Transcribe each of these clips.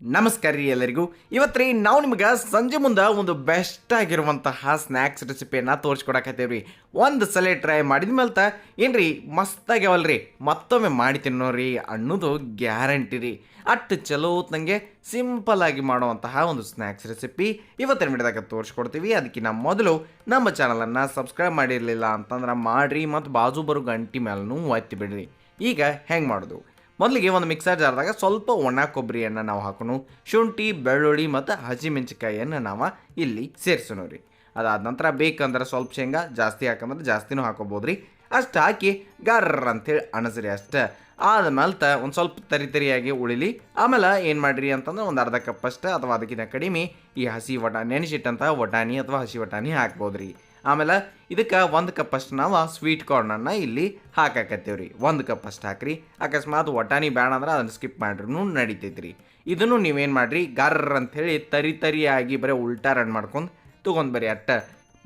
ನಮಸ್ಕಾರ ರೀ ಎಲ್ಲರಿಗೂ. ಇವತ್ತು ರೀ ನಾವು ನಿಮ್ಗೆ ಸಂಜೆ ಮುಂದೆ ಒಂದು ಬೆಸ್ಟ್ ಆಗಿರುವಂತಹ ಸ್ನ್ಯಾಕ್ಸ್ ರೆಸಿಪಿಯನ್ನು ತೋರಿಸ್ಕೊಡಕತ್ತೇವೆ ರೀ. ಒಂದು ಸಲ ಟ್ರೈ ಮಾಡಿದ ಮೇಲೆ ಏನ್ರಿ ಮಸ್ತಾಗ್ಯಾವಲ್ರಿ. ಮತ್ತೊಮ್ಮೆ ಮಾಡಿ ತಿನ್ನೋರಿ ಅನ್ನೋದು ಗ್ಯಾರಂಟಿ ರೀ. ಅಟ್ಟು ಚಲೋ ನನಗೆ ಆಗಿ ಮಾಡುವಂತಹ ಒಂದು ಸ್ನ್ಯಾಕ್ಸ್ ರೆಸಿಪಿ ಇವತ್ತಿನ ವಿಡಿಯೋದಾಗ ತೋರಿಸ್ಕೊಡ್ತೀವಿ. ಅದಕ್ಕಿಂತ ಮೊದಲು ನಮ್ಮ ಚಾನಲನ್ನು ಸಬ್ಸ್ಕ್ರೈಬ್ ಮಾಡಿರಲಿಲ್ಲ ಅಂತಂದ್ರೆ ಮಾಡಿರಿ ಮತ್ತು ಬಾಜು ಬರೋ ಗಂಟಿ ಮೇಲೂ ಒತ್ತಿ ಬಿಡ್ರಿ. ಈಗ ಹೆಂಗೆ ಮಾಡೋದು? ಮೊದಲಿಗೆ ಒಂದು ಮಿಕ್ಸರ್ ಜಾರ್ದಾಗ ಸ್ವಲ್ಪ ಒಣ ಕೊಬ್ಬರಿಯನ್ನು ನಾವು ಹಾಕೋಣ ಶುಂಠಿ, ಬೆಳ್ಳುಳ್ಳಿ ಮತ್ತು ಹಸಿಮೆಣಸಿಕಾಯಿಯನ್ನು ನಾವು ಇಲ್ಲಿ ಸೇರಿಸೋಣ ರೀ. ಅದಾದ ನಂತರ ಬೇಕಂದ್ರೆ ಸ್ವಲ್ಪ ಶೇಂಗಾ ಜಾಸ್ತಿ ಹಾಕಂದ್ರೆ ಜಾಸ್ತಿನೂ ಹಾಕೋಬೋದು ರೀ ಅಷ್ಟು ಹಾಕಿ ಗರ್ರ ಅಂತೇಳಿ ಅಣಸ್ರಿ ಅಷ್ಟೇ. ತ ಒಂದು ಸ್ವಲ್ಪ ತರಿ ತರಿಯಾಗಿ ಉಳಿಲಿ. ಆಮೇಲೆ ಏನು ಮಾಡಿರಿ ಅಂತಂದ್ರೆ ಒಂದು ಅರ್ಧ ಕಪ್ ಅಷ್ಟೇ ಅಥವಾ ಅದಕ್ಕಿಂತ ಕಡಿಮೆ ಈ ಹಸಿ ವಟಾ ನೆನೆಸಿಟ್ಟಂತಹ ವಟಾಣಿ ಅಥವಾ ಹಸಿ ವಟಾಣಿ ಹಾಕ್ಬೋದು ರೀ ಆಮೇಲೆ ಇದಕ್ಕೆ ಒಂದು ಕಪ್ ಅಷ್ಟು ನಾವು ಸ್ವೀಟ್ ಕಾರ್ನನ್ನು ಇಲ್ಲಿ ಹಾಕಾಕತ್ತೇವೆ ರೀ ಒಂದು ಕಪ್ ಅಷ್ಟು ಹಾಕ್ರಿ. ಅಕಸ್ಮಾತ್ ಒಟಾನಿ ಬೇಡ ಅಂದ್ರೆ ಅದನ್ನು ಸ್ಕಿಪ್ ಮಾಡ್ರೂ ನಡೀತೈತಿ ರೀ ಇದನ್ನು ನೀವೇನು ಮಾಡಿರಿ? ಗರ್ರ ಅಂಥೇಳಿ ತರಿ ತರಿಯಾಗಿ ಬರೀ ಉಲ್ಟಾ ರನ್ ಮಾಡ್ಕೊಂಡು ತೊಗೊಂಡು ಬರ್ರಿ ಅಟ್ಟ.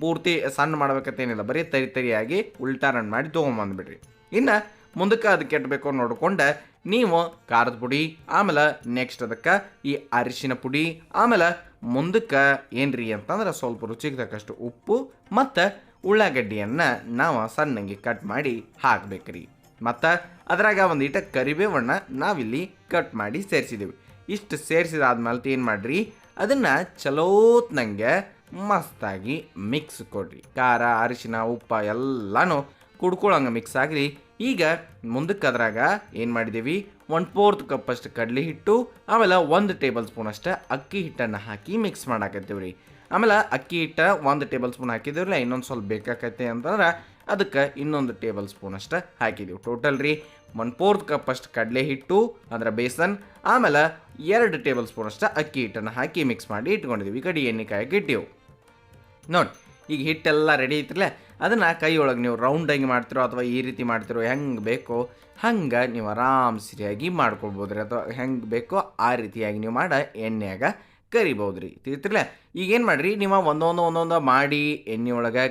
ಪೂರ್ತಿ ಸಣ್ಣ ಮಾಡ್ಬೇಕತ್ತೇನಿಲ್ಲ ಬರೀ ತರಿ ತರಿಯಾಗಿ ಉಲ್ಟಾ ರನ್ ಮಾಡಿ ತೊಗೊಂಬಂದ್ಬಿಡ್ರಿ. ಇನ್ನು ಮುಂದಕ್ಕೆ ಅದು ಕೆಟ್ಟಬೇಕು ನೋಡ್ಕೊಂಡೆ ನೀವು ಖಾರದ ಪುಡಿ, ಆಮೇಲೆ ನೆಕ್ಸ್ಟ್ ಅದಕ್ಕೆ ಈ ಅರಿಶಿನ ಪುಡಿ, ಆಮೇಲೆ ಮುಂದಕ್ಕೆ ಏನ್ರಿ ಅಂತಂದ್ರೆ ಸ್ವಲ್ಪ ರುಚಿಗೆ ತಕ್ಕಷ್ಟು ಉಪ್ಪು ಮತ್ತು ಉಳ್ಳಾಗಡ್ಡಿಯನ್ನು ನಾವು ಸಣ್ಣಗೆ ಕಟ್ ಮಾಡಿ ಹಾಕ್ಬೇಕ್ರಿ. ಮತ್ತು ಅದ್ರಾಗ ಒಂದು ಇಟ ಕರಿಬೇವನ್ನ ನಾವಿಲ್ಲಿ ಕಟ್ ಮಾಡಿ ಸೇರಿಸಿದ್ದೀವಿ ಇಷ್ಟು ಸೇರಿಸಿದಾದ್ಮೇಲೆ ಏನು ಮಾಡಿರಿ, ಅದನ್ನು ಚಲೋತ್ನಂಗೆ ಮಸ್ತಾಗಿ ಮಿಕ್ಸ್ ಕೊಡ್ರಿ. ಖಾರ, ಅರಿಶಿನ, ಉಪ್ಪು ಎಲ್ಲನೂ ಕುಡ್ಕೊಳಂಗೆ ಮಿಕ್ಸ್ ಆಗಲಿ ಈಗ ಮುಂದಕ್ಕೆ ಅದ್ರಾಗ ಏನು ಮಾಡಿದ್ದೀವಿ ಒನ್ ಫೋರ್ತ್ ಕಪ್ ಅಷ್ಟು ಕಡಲೆ ಹಿಟ್ಟು, ಆಮೇಲೆ ಒಂದು ಟೇಬಲ್ ಸ್ಪೂನ್ ಅಷ್ಟು ಅಕ್ಕಿ ಹಿಟ್ಟನ್ನು ಹಾಕಿ ಮಿಕ್ಸ್ ಮಾಡಾಕತ್ತೀವಿ ರೀ ಆಮೇಲೆ ಅಕ್ಕಿ ಹಿಟ್ಟ ಒಂದು ಟೇಬಲ್ ಸ್ಪೂನ್ ಹಾಕಿದ್ದೀವ್ರಲ್ಲ ಇನ್ನೊಂದು ಸ್ವಲ್ಪ ಬೇಕಾಕತ್ತೆ ಅಂತಂದ್ರೆ ಅದಕ್ಕೆ ಇನ್ನೊಂದು ಟೇಬಲ್ ಸ್ಪೂನ್ ಅಷ್ಟು ಹಾಕಿದ್ದೀವಿ ಟೋಟಲ್ ರೀ ಒನ್ ಫೋರ್ತ್ ಕಪ್ ಅಷ್ಟು ಕಡಲೆ ಹಿಟ್ಟು, ಅದರ ಬೇಸನ್, ಆಮೇಲೆ ಎರಡು ಟೇಬಲ್ ಸ್ಪೂನ್ ಅಷ್ಟು ಅಕ್ಕಿ ಹಿಟ್ಟನ್ನು ಹಾಕಿ ಮಿಕ್ಸ್ ಮಾಡಿ ಇಟ್ಕೊಂಡಿದ್ದೀವಿ ಈ ಕಡೆ ಎಣ್ಣೆ ಕಾಯಕ್ಕೆ ಇಟ್ಟಿವು. ನೋಡಿ, ಈಗ ಹಿಟ್ಟೆಲ್ಲ ರೆಡಿ ಐತ್ರಲ್ಲ ಅದನ್ನು ಕೈಯೊಳಗೆ ನೀವು ನೀವು ಹೆಂಗೆ ಮಾಡ್ತಿರೋ ಅಥವಾ ಈ ರೀತಿ ಮಾಡ್ತಿರೋ ಹೆಂಗೆ ಬೇಕೋ ಹಂಗೆ ನೀವು ಆರಾಮ್ ಸರಿಯಾಗಿ ಮಾಡ್ಕೊಳ್ಬೋದು ರೀ ಅಥವಾ ಹೆಂಗೆ ಬೇಕೋ ಆ ರೀತಿಯಾಗಿ ನೀವು ಮಾಡಿ ಎಣ್ಣೆಯಾಗ ಕರಿಬೋದು ರೀ ಈಗ ಈಗೇನು ಮಾಡಿರಿ? ನೀವು ಒಂದೊಂದು ಒಂದೊಂದು ಮಾಡಿ ಎಣ್ಣೆ ಒಳಗೆ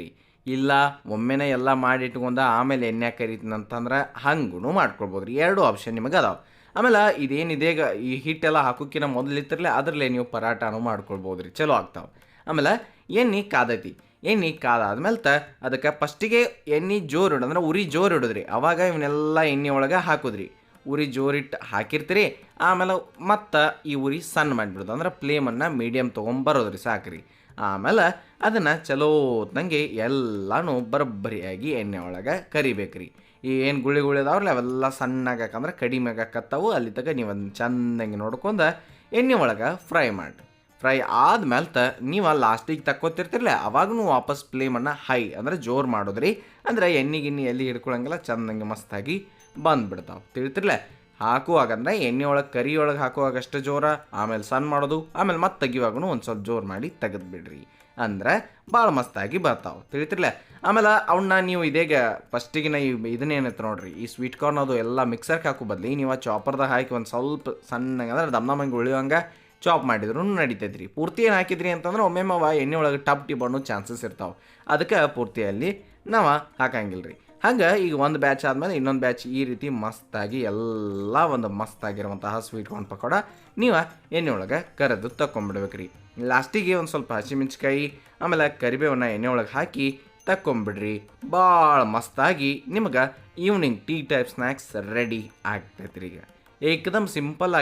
ರೀ ಇಲ್ಲ, ಒಮ್ಮೆನೇ ಎಲ್ಲ ಮಾಡಿ ಇಟ್ಕೊಂಡ ಆಮೇಲೆ ಎಣ್ಣೆ ಕರಿತೀನಂತಂದ್ರೆ ಹಂಗೂ ಮಾಡ್ಕೊಳ್ಬೋದು ರೀ ಎರಡು ಆಪ್ಷನ್ ನಿಮಗೆ ಅದಾವೆ. ಆಮೇಲೆ ಇದೇನಿದೆ ಈ ಹಿಟ್ಟೆಲ್ಲ ಹಾಕೋಕ್ಕಿಂತ ಮೊದಲು ಇತ್ತಿರಲಿ ಅದರಲ್ಲೇ ನೀವು ಪರಾಟಾನು ಮಾಡ್ಕೊಳ್ಬೋದು ರೀ ಚಲೋ ಆಗ್ತಾವೆ. ಆಮೇಲೆ ಎಣ್ಣೆ ಕಾದೈತಿ. ಎಣ್ಣೆ ಕಾದಾದ್ಮೇಲೆ ತ, ಅದಕ್ಕೆ ಫಸ್ಟಿಗೆ ಎಣ್ಣೆ ಜೋರು ಇಡು ಅಂದ್ರೆ ಉರಿ ಜೋರು ಇಡೋದ್ರಿ ಅವಾಗ ಇವನ್ನೆಲ್ಲ ಎಣ್ಣೆ ಒಳಗೆ ಹಾಕೋದ್ರಿ. ಉರಿ ಜೋರಿಟ್ಟು ಹಾಕಿರ್ತೀರಿ, ಆಮೇಲೆ ಮತ್ತು ಈ ಉರಿ ಸಣ್ಣ ಮಾಡಿಬಿಡೋದು, ಅಂದ್ರೆ ಫ್ಲೇಮನ್ನು ಮೀಡಿಯಮ್ ತೊಗೊಂಬರೋದ್ರಿ ಸಾಕ್ರಿ. ಆಮೇಲೆ ಅದನ್ನು ಚಲೋತ್ನಂಗೆ ಎಲ್ಲನೂ ಬರಬ್ಬರಿಯಾಗಿ ಎಣ್ಣೆ ಒಳಗೆ ಕರಿಬೇಕ್ರಿ. ಈ ಏನು ಗುಳಿ ಗುಳಿ ಅದಾವ್ರಲ್ಲ, ಅವೆಲ್ಲ ಸಣ್ಣಗೆ ಕಡಿಮೆ ಆಗಕತ್ತಾವು ಅಲ್ಲಿ ತಗ ನೀವು ಅದನ್ನ ಚಂದಂಗೆ ನೋಡ್ಕೊಂಡು ಎಣ್ಣೆ ಒಳಗೆ ಫ್ರೈ ಮಾಡಿ ಫ್ರೈ ಆದ್ಮೇಲೆ ನೀವು ಲಾಸ್ಟಿಗೆ ತಕ್ಕೋತಿರ್ತಿರಲ್ಲ ಅವಾಗೂ ವಾಪಸ್ ಫ್ಲೇಮನ್ನು ಹೈ ಅಂದರೆ ಜೋರು ಮಾಡೋದ್ರಿ. ಅಂದ್ರೆ ಎಣ್ಣೆ ಗಿಣ್ಣೆ ಎಲ್ಲಿ ಹಿಡ್ಕೊಳಂಗಿಲ್ಲ ಚಂದಂಗೆ ಮಸ್ತಾಗಿ ಬಂದ್ಬಿಡ್ತಾವೆ. ತಿಳಿತಿರ್ಲೆ? ಹಾಕುವಾಗ ಅಂದ್ರೆ ಎಣ್ಣೆ ಒಳಗೆ, ಕರಿ ಒಳಗೆ ಹಾಕುವಾಗ ಅಷ್ಟು ಜೋರ, ಆಮೇಲೆ ಸಣ್ಣ ಮಾಡೋದು, ಆಮೇಲೆ ಮತ್ತೆ ತೆಗಿವಾಗೂ ಒಂದು ಸ್ವಲ್ಪ ಜೋರು ಮಾಡಿ ತೆಗೆದ್ಬಿಡ್ರಿ. ಅಂದ್ರೆ ಭಾಳ ಮಸ್ತಾಗಿ ಬರ್ತಾವೆ. ತಿಳಿತಿರ್ಲೆ? ಆಮೇಲೆ ಅವನ್ನ ನೀವು ಇದೇಗ ಫಸ್ಟಿಗೆ ನಾ ಇದನ್ನೇನೈತೆ ನೋಡ್ರಿ, ಈ ಸ್ವೀಟ್ ಕಾರ್ನ್ ಅದು ಎಲ್ಲ ಮಿಕ್ಸರ್ಗೆ ಹಾಕೋ ಬದಲಿ ನೀವು ಆ ಚಾಪರ್ದಾಗ ಹಾಕಿ ಒಂದು ಸ್ವಲ್ಪ ಸಣ್ಣಗೆ, ಅಂದ್ರೆ ದಮ್ ಉಳಿಯೋ ಉಳಿಯೋಂಗೆ ಚಾಪ್ ಮಾಡಿದ್ರು ನಡೀತೈತೆ ರೀ ಪೂರ್ತಿ ಏನು ಹಾಕಿದ್ರಿ ಅಂತಂದ್ರೆ ಒಮ್ಮೆಮ್ಮ ಎಣ್ಣೆ ಒಳಗೆ ಟಪ್ ಟಿ ಬಣ್ಣ ಚಾನ್ಸಸ್ ಇರ್ತಾವೆ. ಅದಕ್ಕೆ ಪೂರ್ತಿಯಲ್ಲಿ ನಾವು ಹಾಕಂಗಿಲ್ಲ ರೀ ಹಂಗೆ ಈಗ ಒಂದು ಬ್ಯಾಚ್ ಆದಮೇಲೆ ಇನ್ನೊಂದು ಬ್ಯಾಚ್ ಈ ರೀತಿ ಮಸ್ತಾಗಿ ಎಲ್ಲ ಒಂದು ಮಸ್ತಾಗಿರುವಂತಹ ಸ್ವೀಟ್ ಕಾರ್ನ್ ಪಕೋಡ ನೀವು ಎಣ್ಣೆ ಒಳಗೆ ಕರೆದು ತಗೊಂಬಿಡ್ಬೇಕು ರೀ ಲಾಸ್ಟಿಗೆ ಒಂದು ಸ್ವಲ್ಪ ಹಸಿಮೆಣ್ಸಿಕಾಯಿ ಆಮೇಲೆ ಕರಿಬೇವನ್ನ ಎಣ್ಣೆ ಒಳಗೆ ಹಾಕಿ ತಕ್ಕೊಂಬಿಡ್ರಿ. ಭಾಳ ಮಸ್ತಾಗಿ ನಿಮಗೆ evening tea type snacks ready ಆಗ್ತೈತ್ರಿ ಈಗ. ಏಕದಮ್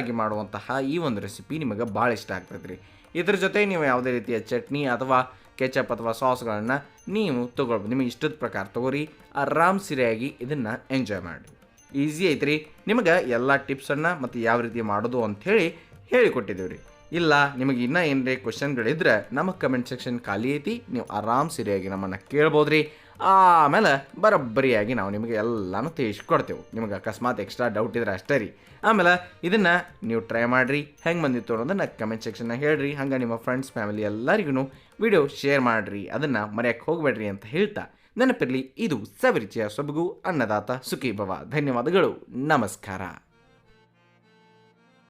ಆಗಿ ಮಾಡುವಂತಹ ಈ ಒಂದು ರೆಸಿಪಿ ನಿಮಗೆ ಭಾಳ ಇಷ್ಟ ಆಗ್ತೈತೆ ರೀ ಇದ್ರ ಜೊತೆ ನೀವು ಯಾವುದೇ ರೀತಿಯ ಚಟ್ನಿ ಅಥವಾ ಕೆಚಪ್ ಅಥವಾ ಸಾಸ್ಗಳನ್ನು ನೀವು ತೊಗೊಳ್ಬೋದು. ನಿಮಗೆ ಇಷ್ಟದ ಪ್ರಕಾರ ತೊಗೋರಿ. ಆರಾಮ್ ಸಿರಿಯಾಗಿ ಇದನ್ನು ಎಂಜಾಯ್ ಮಾಡಿ ಈಸಿ ಐತ್ರಿ. ನಿಮಗೆ ಎಲ್ಲ ಟಿಪ್ಸನ್ನು ಮತ್ತು ಯಾವ ರೀತಿ ಮಾಡೋದು ಅಂಥೇಳಿ ಹೇಳಿಕೊಟ್ಟಿದ್ದೀವಿ ರೀ ಇಲ್ಲ, ನಿಮಗೆ ಇನ್ನೂ ಏನರೇ ಕ್ವಶನ್ಗಳಿದ್ರೆ ನಮ್ಮ ಕಮೆಂಟ್ ಸೆಕ್ಷನ್ ಖಾಲಿ ಐತಿ. ನೀವು ಆರಾಮ್ ಸಿರಿಯಾಗಿ ನಮ್ಮನ್ನು ಕೇಳ್ಬೋದು ರೀ ಆಮೇಲೆ ಬರೋಬ್ಬರಿಯಾಗಿ ನಾವು ನಿಮಗೆ ಎಲ್ಲನೂ ತಿಳಿಸ್ಕೊಡ್ತೇವೆ. ನಿಮಗೆ ಅಕಸ್ಮಾತ್ ಎಕ್ಸ್ಟ್ರಾ ಡೌಟ್ ಇದ್ರೆ ಅಷ್ಟೇ ರೀ. ಆಮೇಲೆ ಇದನ್ನು ನೀವು ಟ್ರೈ ಮಾಡಿರಿ. ಹೆಂಗೆ ಬಂದಿತ್ತು ಅನ್ನೋದನ್ನು ಕಮೆಂಟ್ ಸೆಕ್ಷನ್ನಾಗ ಹೇಳ್ರಿ. ಹಂಗೆ ನಿಮ್ಮ ಫ್ರೆಂಡ್ಸ್ ಫ್ಯಾಮಿಲಿ ಎಲ್ಲರಿಗೂ ವಿಡಿಯೋ ಶೇರ್ ಮಾಡಿರಿ. ಅದನ್ನು ಮರೆಯಕ್ಕೆ ಹೋಗಬೇಡ್ರಿ ಅಂತ ಹೇಳ್ತಾ ನೆನಪಿರಲಿ, ಇದು ಸವಿರುಚಿಯ ಸೊಬಗು ಅನ್ನದಾತ ಸುಖಿ ಭವ ಧನ್ಯವಾದಗಳು. ನಮಸ್ಕಾರ.